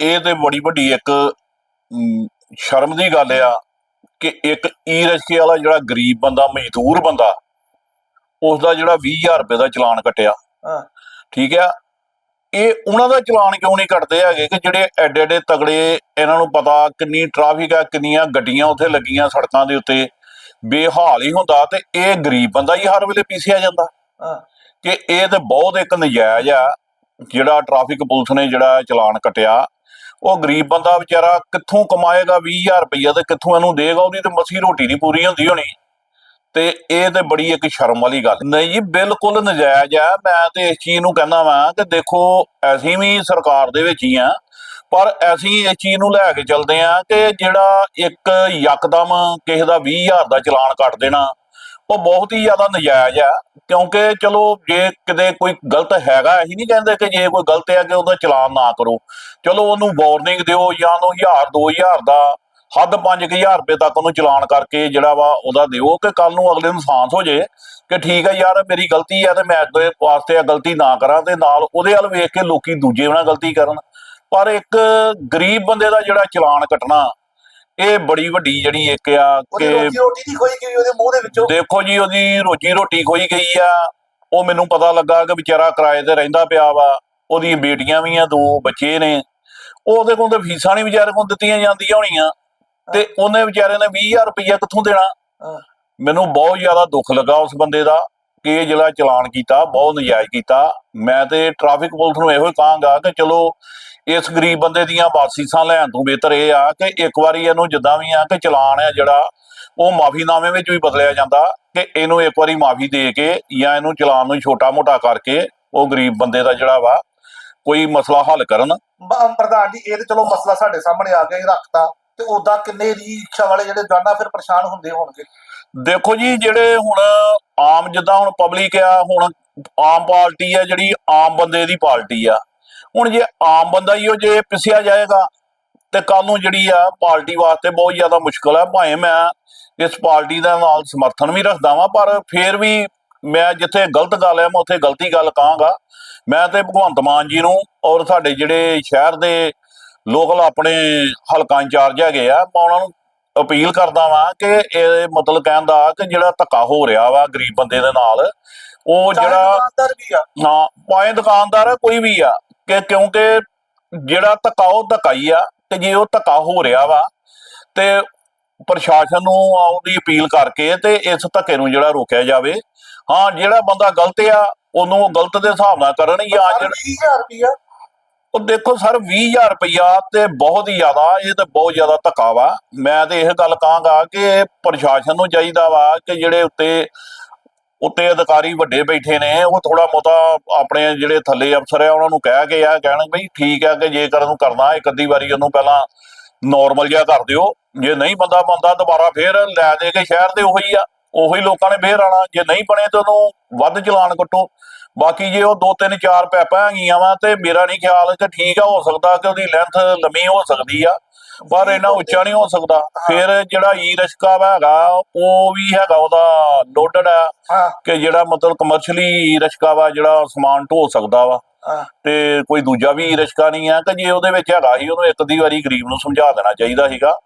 ਇਹ ਤੇ ਬੜੀ ਵੱਡੀ ਇੱਕ ਸ਼ਰਮ ਦੀ ਗੱਲ ਆ ਕਿ ਇੱਕ ਈ ਰਿਕਸ਼ੇ ਵਾਲਾ ਜਿਹੜਾ ਗਰੀਬ ਬੰਦਾ ਮਜ਼ਦੂਰ ਬੰਦਾ ਉਸ ਦਾ ਜਿਹੜਾ 20000 ਰੁਪਏ ਦਾ ਚਲਾਨ ਕੱਟਿਆ ਹਾਂ। ਠੀਕ ਆ ਇਹ ਉਹਨਾਂ ਦਾ ਚਲਾਨ ਕਿਉਂ ਨਹੀਂ ਕੱਟਦੇ ਹੈਗੇ ਕਿ ਜਿਹੜੇ ਐਡੇ ਐਡੇ ਤਗੜੇ ਇਹਨਾਂ ਨੂੰ ਪਤਾ ਕਿੰਨੀ ਟ੍ਰੈਫਿਕ ਆ ਕਿੰਨੀਆਂ ਗੱਡੀਆਂ ਉੱਥੇ ਲੱਗੀਆਂ ਸੜਕਾਂ ਦੇ ਉੱਤੇ ਬੇਹਾਲ ਹੀ ਹੁੰਦਾ ਤੇ ਇਹ ਗਰੀਬ ਬੰਦਾ ਹੀ ਹਰ ਵੇਲੇ ਪੀਸਿਆ ਜਾਂਦਾ। ਕਿ ਇਹ ਤੇ ਬਹੁਤ ਇੱਕ ਨਜਾਇਜ਼ ਆ ਜਿਹੜਾ ਟ੍ਰੈਫਿਕ ਪੁਲਿਸ ਨੇ ਜਿਹੜਾ ਚਲਾਨ ਕੱਟਿਆ ਉਹ ਗਰੀਬ ਬੰਦਾ ਵਿਚਾਰਾ ਕਿੱਥੋਂ ਕਮਾਏਗਾ 20000 ਰੁਪਈਆ ਤੇ ਕਿੱਥੋਂ ਇਹਨੂੰ ਦੇਗਾ, ਉਹਦੀ ਤੇ ਮਸੀ ਰੋਟੀ ਨਹੀਂ ਪੂਰੀ ਹੁੰਦੀ ਹੋਣੀ। ਤੇ ਇਹ ਤੇ ਬੜੀ ਇੱਕ ਸ਼ਰਮ ਵਾਲੀ ਗੱਲ। ਨਹੀਂ ਜੀ, ਬਿਲਕੁਲ ਨਜਾਇਜ਼ ਆ। ਮੈਂ ਤੇ ਇਸ ਚੀਜ਼ ਨੂੰ ਕਹਿੰਦਾ ਵਾਂ ਕਿ ਦੇਖੋ, ਅਸੀਂ ਵੀ ਸਰਕਾਰ ਦੇ ਵਿੱਚ ਹੀ ਆ, ਪਰ ਅਸੀਂ ਇਸ ਚੀਜ਼ ਨੂੰ ਲੈ ਕੇ ਚੱਲਦੇ ਆ ਕਿ ਜਿਹੜਾ ਇੱਕ ਯਕਦਮ ਕਿਸੇ ਦਾ 20000 ਦਾ ਚਲਾਨ ਕੱਟ ਦੇਣਾ ਉਹ ਬਹੁਤ ਹੀ ਜ਼ਿਆਦਾ ਨਜਾਇਜ਼ ਆ, ਕਿਉਂਕਿ ਚਲੋ ਜੇ ਕਿਤੇ ਕੋਈ ਗਲਤ ਹੈਗਾ, ਅਸੀਂ ਨਹੀਂ ਕਹਿੰਦੇ ਕਿ ਜੇ ਕੋਈ ਗਲਤ ਹੈ ਕਿ ਉਹਦਾ ਚਲਾਨ ਨਾ ਕਰੋ। ਚਲੋ ਉਹਨੂੰ ਵਾਰਨਿੰਗ ਦਿਓ, ਜਾਂ ਉਹਨੂੰ 1000 2000 ਦਾ, ਹੱਦ 5000 ਰੁਪਏ ਤੱਕ ਉਹਨੂੰ ਚਲਾਨ ਕਰਕੇ ਜਿਹੜਾ ਵਾ ਉਹਦਾ ਦਿਓ, ਕਿ ਕੱਲ ਨੂੰ ਅਗਲੇ ਨੂੰ ਸਾਂਸ ਹੋ ਜੇ, ਕਿ ਠੀਕ ਹੈ ਯਾਰ, ਮੇਰੀ ਗਲਤੀ ਹੈ ਤੇ ਮੈਂ ਅੱਗੇ ਵਾਸਤੇ ਆ ਗਲਤੀ ਨਾ ਕਰਾਂ, ਤੇ ਨਾਲ ਉਹਦੇ ਵੱਲ ਵੇਖ ਕੇ ਲੋਕੀ ਦੂਜੇ ਨਾਲ ਗਲਤੀ ਕਰਨ। ਪਰ ਇੱਕ ਗਰੀਬ ਬੰਦੇ ਦਾ ਜਿਹੜਾ ਚਲਾਨ ਕੱਟਣਾ ਇਹ ਬੜੀ ਵੱਡੀ ਜਿਹੜੀ ਇੱਕ ਆ ਕਿ ਰੋਟੀ ਰੋਟੀ ਨਹੀਂ ਖੋਈ ਗਈ ਉਹਦੇ ਮੂੰਹ ਦੇ ਵਿੱਚੋਂ। ਦੇਖੋ ਜੀ ਉਹਦੀ ਰੋਜੀ ਰੋਟੀ ਖੋਈ ਗਈ ਆ। ਉਹ ਮੈਨੂੰ ਪਤਾ ਲੱਗਾ ਕਿ ਵਿਚਾਰਾ ਕਿਰਾਏ ਤੇ ਰਹਿੰਦਾ ਪਿਆ ਵਾ। ਉਹਦੀਆਂ ਬੇਟੀਆਂ ਵੀ ਆ ਦੋ ਬੱਚੇ ਨੇ। ਉਹਦੇ ਕੋਲ ਤੇ ਫੀਸਾਂ ਨਹੀਂ ਵਿਚਾਰੇ ਕੋਲ ਦਿੱਤੀਆਂ ਜਾਂਦੀਆਂ ਹੋਣੀਆਂ। ਤੇ ਉਹਨੇ ਵਿਚਾਰੇ ਨੇ 20000 ਰੁਪਈਆ ਕਿੱਥੋਂ ਦੇਣਾ। ਮੈਨੂੰ ਬਹੁਤ ਜ਼ਿਆਦਾ ਦੁੱਖ ਲੱਗਾ ਉਸ ਬੰਦੇ ਦਾ ਕਿ ਇਹ ਜਿਹੜਾ ਚਲਾਨ ਕੀਤਾ ਬਹੁਤ ਨਜਾਇਜ਼ ਕੀਤਾ। ਮੈਂ ਤੇ ਟ੍ਰੈਫਿਕ ਪੁਲਿਸ ਨੂੰ ਇਹੋ ਹੀ ਕਹਾਂਗਾ ਕਿ ਚਲੋ ਇਸ ਗਰੀਬ ਬੰਦੇ ਦੀਆਂ ਬਾਸੀਸਾਂ ਲੈਣ ਤੋਂ ਬਿਹਤਰ ਇਹ ਆ ਕਿ ਇੱਕ ਵਾਰੀ ਇਹਨੂੰ ਜਿੱਦਾਂ ਵੀ ਆ ਕਿ ਚਲਾਨ ਆ ਜਿਹੜਾ ਉਹ ਮਾਫੀਨਾਮੇ ਵਿੱਚ ਵੀ ਬਦਲਿਆ ਜਾਂਦਾ ਕਿ ਇਹਨੂੰ ਇੱਕ ਵਾਰੀ ਮਾਫੀ ਦੇ ਕੇ ਜਾਂ ਇਹਨੂੰ ਚਲਾਨ ਨੂੰ ਛੋਟਾ-ਮੋਟਾ ਕਰਕੇ ਉਹ ਗਰੀਬ ਬੰਦੇ ਦਾ ਜਿਹੜਾ ਵਾ ਕੋਈ ਮਸਲਾ ਹੱਲ ਕਰਨ। ਪ੍ਰਧਾਨ ਜੀ ਇਹ ਤੇ ਚਲੋ ਮਸਲਾ ਸਾਡੇ ਸਾਹਮਣੇ ਆ ਗਿਆ ਇਹ ਰੱਖਤਾ ਤੇ ਉਦਾਂ ਕਿੰਨੇ ਰਿਕਸ਼ਾ ਵਾਲੇ ਜਿਹੜੇ ਜਾਨਾ ਫਿਰ ਪਰੇਸ਼ਾਨ ਹੁੰਦੇ ਹੋਣਗੇ। ਦੇਖੋ ਜੀ ਜਿਹੜੇ ਹੁਣ ਆਮ ਜਿੱਦਾਂ ਹੁਣ ਪਬਲਿਕ ਆ ਹੁਣ ਆਮ ਪਾਰਟੀ ਆ ਜਿਹੜੀ ਆਮ ਬੰਦੇ ਦੀ ਪਾਰਟੀ ਆ ਹੁਣ ਜੇ ਆਮ ਬੰਦਾ ਹੀ ਉਹ ਜੇ ਪਿਸਿਆ ਜਾਏਗਾ ਤੇ ਕੱਲ ਨੂੰ ਜਿਹੜੀ ਆ ਪਾਰਟੀ ਵਾਸਤੇ ਬਹੁਤ ਜ਼ਿਆਦਾ ਮੁਸ਼ਕਲ ਆ। ਭਾਵੇਂ ਮੈਂ ਇਸ ਪਾਰਟੀ ਦਾ ਨਾਲ ਸਮਰਥਨ ਵੀ ਰੱਖਦਾ ਵਾਂ ਪਰ ਫੇਰ ਵੀ ਮੈਂ ਜਿੱਥੇ ਗਲਤ ਗੱਲ ਹੈ ਮੈਂ ਉੱਥੇ ਗਲਤੀ ਗੱਲ ਕਹਾਂਗਾ। ਮੈਂ ਤੇ ਭਗਵੰਤ ਮਾਨ ਜੀ ਨੂੰ ਔਰ ਸਾਡੇ ਜਿਹੜੇ ਸ਼ਹਿਰ ਦੇ ਲੋਕਲ ਆਪਣੇ ਹਲਕਾ ਇੰਚਾਰਜ ਹੈਗੇ ਆ ਮੈਂ ਉਹਨਾਂ ਨੂੰ ਅਪੀਲ ਕਰਦਾ ਵਾਂ ਕਿ ਇਹ ਮਤਲਬ ਕਹਿਣ ਦਾ ਕਿ ਜਿਹੜਾ ਧੱਕਾ ਹੋ ਰਿਹਾ ਵਾ ਗਰੀਬ ਬੰਦੇ ਦੇ ਨਾਲ ਉਹ ਜਿਹੜਾ ਦੁਕਾਨਦਾਰ ਵੀ ਆ। ਹਾਂ ਭਾਵੇਂ ਦੁਕਾਨਦਾਰ ਕੋਈ ਵੀ ਆ ਕਿ ਕਿਉਂਕਿ ਜਿਹੜਾ ਧੱਕਾ ਉਹ ਧੱਕਾ ਹੀ ਆ ਤੇ ਜੇ ਉਹ ਧੱਕਾ ਹੋ ਰਿਹਾ ਵਾ ਤੇ ਪ੍ਰਸ਼ਾਸਨ ਨੂੰ ਉਹਦੀ ਅਪੀਲ ਕਰਕੇ ਤੇ ਇਸ ਧੱਕੇ ਨੂੰ ਜਿਹੜਾ ਰੋਕਿਆ ਜਾਵੇ। ਹਾਂ ਜਿਹੜਾ ਬੰਦਾ ਗਲਤ ਆ ਉਹਨੂੰ ਉਹ ਗਲਤ ਦੇ ਹਿਸਾਬ ਨਾਲ ਕਰਨ ਜਾਂ ਜਿਹੜਾ 20000 ਰੁਪਇਆ ਉਹ ਦੇਖੋ ਸਰ 20000 ਰੁਪਇਆ ਤੇ ਬਹੁਤ ਹੀ ਜ਼ਿਆਦਾ ਇਹ ਤੇ ਬਹੁਤ ਜ਼ਿਆਦਾ ਧੱਕਾ ਵਾ। ਮੈਂ ਤੇ ਇਹ ਗੱਲ ਕਹਾਂਗਾ ਕਿ ਪ੍ਰਸ਼ਾਸਨ ਨੂੰ ਚਾਹੀਦਾ ਵਾ ਕਿ ਜਿਹੜੇ ਉੱਤੇ ਉੱਤੇ ਅਧਿਕਾਰੀ ਵੱਡੇ ਬੈਠੇ ਨੇ, ਉਹ ਥੋੜਾ ਮੋਤਾ ਆਪਣੇ ਜਿਹੜੇ ਥੱਲੇ ਅਫਸਰ ਆ, ਉਹਨਾਂ ਨੂੰ ਕਹਿ ਕੇ ਆ, ਕਹਿਣ ਬਈ ਠੀਕ ਆ ਕਿ ਜੇਕਰ ਉਹਨੂੰ ਕਰਨਾ ਇੱਕ ਅੱਧੀ ਵਾਰੀ ਉਹਨੂੰ ਪਹਿਲਾਂ ਨਾਰਮਲ ਜਿਹਾ ਕਰ ਦਿਓ, ਜੇ ਨਹੀਂ ਬੰਦਾ ਬੰਦਾ ਦੁਬਾਰਾ ਫੇਰ ਲੈ ਦੇ ਕੇ ਸ਼ਹਿਰ ਦੇ ਉਹੀ ਆ, ਉਹੀ ਲੋਕਾਂ ਨੇ ਫੇਰ ਆਣਾ ਜੇ ਨਹੀਂ ਬਣੇ ਤਾਂ ਉਹਨੂੰ ਵੱਧ ਚਲਾਨ ਕੱਟੋ। ਬਾਕੀ ਜੇ ਉਹ ਦੋ ਤਿੰਨ ਚਾਰ ਪੈਪਾਂ ਹੈਗੀਆਂ ਵਾ ਤੇ ਮੇਰਾ ਨਹੀਂ ਖਿਆਲ ਕਿ ਠੀਕ ਆ, ਹੋ ਸਕਦਾ ਕਿ ਉਹਦੀ ਲੈਂਥ ਲੰਮੀ ਹੋ ਸਕਦੀ ਆ। ਪਰ ਇਹਨਾਂ ਉੱਚਾ ਨਹੀਂ ਹੋ। ਸਕਦਾ। ਫਿਰ ਜਿਹੜਾ ਈ ਰਿਸ਼ਕਾ ਹੈਗਾ ਉਹ ਵੀ ਹੈਗਾ ਉਹਦਾ ਲੋਡਡ ਆ। ਹਾਂ। ਕਿ ਜਿਹੜਾ ਮਤਲਬ ਕਮਰਸ਼ਲੀ ਈ ਰਿਸ਼ਕਾ ਵਾ ਜਿਹੜਾ ਸਮਾਨ ਢੋ ਸਕਦਾ ਵਾ। ਹਾਂ। ਤੇ ਕੋਈ ਦੂਜਾ ਵੀ ਈ ਰਿਸ਼ਕਾ ਨਹੀਂ ਆ ਕਿ ਜੇ ਉਹਦੇ ਵਿੱਚ ਹੈਗਾ ਸੀ ਉਹਨੂੰ ਇੱਕ ਅੱਧੀ ਵਾਰੀ ਗਰੀਬ ਨੂੰ ਸਮਝਾ ਦੇਣਾ ਚਾਹੀਦਾ ਸੀਗਾ।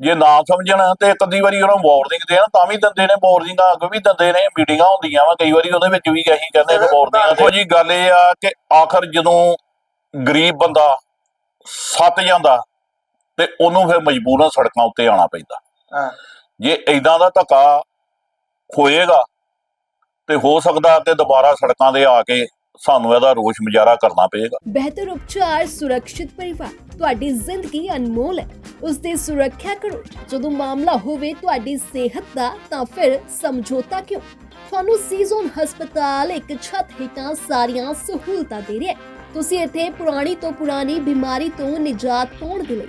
ਜੇ ਨਾ ਸਮਝਣ ਤੇ ਇੱਕ ਅੱਧੀ ਵਾਰੀ ਉਹਨਾਂ ਵਾਰਨਿੰਗ ਦੇਣ ਤਾਂ ਵੀ ਦਿੰਦੇ ਨੇ ਵਾਰਨਿੰਗਾਂ ਅੱਗੇ ਵੀ ਦਿੰਦੇ ਨੇ ਮੀਟਿੰਗਾਂ ਹੁੰਦੀਆਂ ਵਾ ਕਈ ਵਾਰੀ ਉਹਦੇ ਵਿੱਚ ਵੀ ਅਸੀਂ ਕਹਿੰਦੇ ਕਿ ਵਾਰਨਿੰਗਾਂ ਦੇਖੋ ਜੀ ਗੱਲ ਇਹ ਆ ਕਿ ਆਖਰ ਜਦੋਂ ਗਰੀਬ ਬੰਦਾ ਸੱਤ ਜਾਂਦਾ ਤੇ ਉਹਨੂੰ ਫਿਰ ਮਜਬੂਰਨ ਸੜਕਾਂ ਉੱਤੇ ਆਉਣਾ ਪੈਂਦਾ। ਹਾਂ। ਜੇ ਐਦਾਂ ਦਾ ਧੱਕਾ ਹੋਏਗਾ ਤੇ ਹੋ ਸਕਦਾ ਕਿ ਦੁਬਾਰਾ ਸੜਕਾਂ ਦੇ ਆ ਕੇ ਸਾਨੂੰ ਇਹਦਾ ਰੋਸ਼ ਮੁਜ਼ਾਹਰਾ ਕਰਨਾ ਪਏਗਾ। ਬਿਹਤਰ ਉਪਚਾਰ ਸੁਰੱਖਿਅਤ ਪਰਿਵਾਰ ਤੁਹਾਡੀ ਜ਼ਿੰਦਗੀ ਅਨਮੋਲ ਹੈ। ਉਸ ਦੀ ਸੁਰੱਖਿਆ ਕਰੋ। ਜਦੋਂ ਮਾਮਲਾ ਹੋਵੇ ਤੁਹਾਡੀ ਸਿਹਤ ਦਾ ਤਾਂ ਫਿਰ ਸਮਝੌਤਾ ਕਿਉਂ? ਤੁਹਾਨੂੰ ਸੀਜ਼ਨ ਹਸਪਤਾਲ ਇੱਕ ਛੱਤ ਹੇਠਾਂ ਸਾਰੀਆਂ ਸਹੂਲਤਾਂ ਦੇ ਰਿਹਾ ਹੈ। ਤੁਸੀਂ ਇੱਥੇ ਪੁਰਾਣੀ ਤੋਂ ਪੁਰਾਣੀ ਬਿਮਾਰੀ ਤੋਂ ਨਿਜਾਤ ਪਾਉਣ ਦੇ ਲਈ